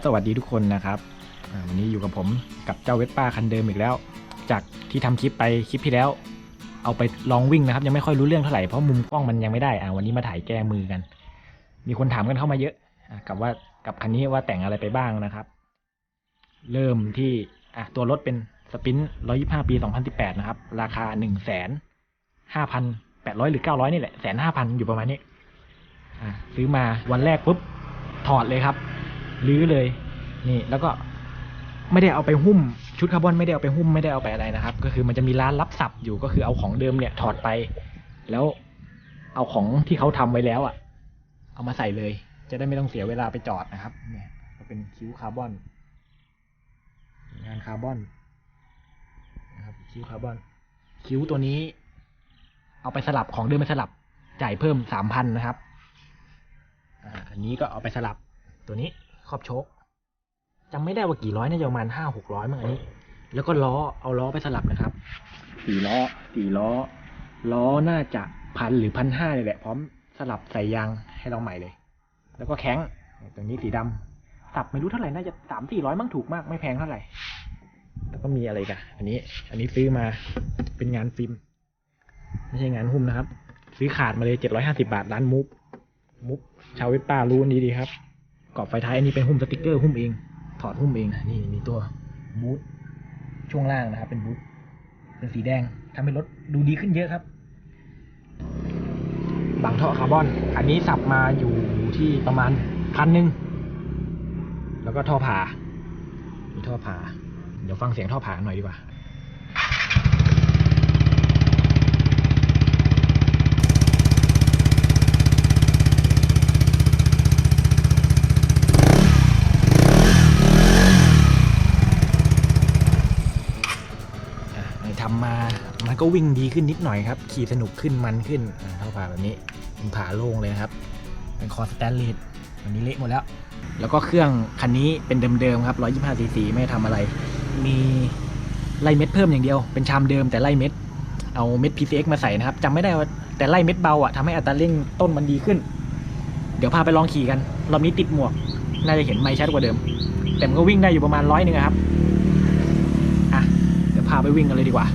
ับสวัสดีทุกคนนะครับวันนี้อยู่กับผมกับเจ้าเวสป้าคันเดิมอีกแล้ว จากที่ทำคลิปไปคลิปที่แล้ว เอาไปลองวิ่งนะครับ ยังไม่ค่อยรู้เรื่องเท่าไหร่เพราะมุมกล้องมันยังไม่ได้อ่าวันนี้มาถ่ายแก้มือกัน มีคนถามกันเข้ามาเยอะกับว่ากับคันนี้ว่าแต่งอะไรไปบ้างนะครับ เริ่มที่อะตัวรถเป็นสปิน125ปี2018นะครับ ราคา1 5 0 0 0 5,800หรือ900นี่แหละแสนห้าพันอยู่ประมาณนี้ อะซื้อมาวันแรกปุ๊บถอดเลยครับ รื้อเลย นี่ แล้วก็ไม่ได้เอาไปหุ้ม ชุดคาร์บอนไม่ได้เอาไปหุ้มไม่ได้เอาไปอะไรนะครับ ก็คือมันจะมีร้านรับสับอยู่ก็คือเอาของเดิมเนี่ยถอดไป แล้วเอาของที่เขาทำไว้แล้วอะ่ะ เอามาใส่เลย จะได้ไม่ต้องเสียเวลาไปจอดนะครับ เนี่ยก็เป็นคิ้วคาร์บอน งานคาร์บอนนะครับคิ้วคาร์บอน คิ้วตัวนี้ เอาไปสลับของเดิมไปสลับจ่ายเพิ่มสามพันนะครับอ่าอันนี้ก็เอาไปสลับตัวนี้ ครอบโชคจำไม่ได้ว่ากี่ร้อยน่าจะประมาณห้าหกร้อยมั้งอันนี้ แล้วก็ล้อเอาล้อไปสลับนะครับสี่ล้อสี่ล้อ ล้อน่าจะพันหรือพันห้าเลยแหละ พร้อมสลับใส่ยางให้เราใหม่เลย แล้วก็แข้งตรงนี้สีดำสับไม่รู้เท่าไหร่น่าจะสามสี่ร้อยมั้งถูกมากไม่แพงเท่าไหร่ แล้วก็มีอะไรกันอันนี้ อันนี้ซื้อมาเป็นงานฟิล์มไม่ใช่งานหุ้มนะครับ ซื้อขาดมาเลยเจ็ดร้อยห้าสิบาทร้านมูฟมุกชาวเว็บป้ารู้อันนี้ดีครับ กรอบไฟท้ายอันนี้เป็นหุ้มสติกเกอร์หุ้มเอง ถอดหุ้มเองนี่มีตัวบูทช่วงล่างนะครับ เป็นบูทเป็นสีแดงทำให้รถดูดีขึ้นเยอะครับบังท่อคาร์บอน อันนี้สับมาอยู่ที่ประมาณพันหนึ่งแล้วก็ท่อผ่ามีท่อผ่าเดี๋ยวฟังเสียงท่อผ่าหน่อยดีกว่า ทำมา มันก็วิ่งดีขึ้นนิดหน่อยครับ ขี่สนุกขึ้นมันขึ้นเท่าผ่าแบบนี้เป็นผ่าโล่งเลยครับเป็นคอสแตนเลสวันนี้เละหมดแล้ว แล้วก็เครื่องคันนี้เป็นเดิมๆครับ125ซีซีไม่ทำอะไร มีไล่เม็ดเพิ่มอย่างเดียว เป็นชามเดิมแต่ไล่เม็ด เอาเม็ด PCX มาใส่นะครับจำไม่ได้ว่าแต่ไล่เม็ดเบาอะทำให้อัตราเร่งต้นมันดีขึ้น เดี๋ยวพาไปลองขี่กัน รอบนี้ติดหมวก น่าจะเห็นไม่ชัดกว่าเดิม แต่มันก็วิ่งได้อยู่ประมาณร้อยหนึ่งอะครับ พาไปวิ่งกันเลยดีกว่า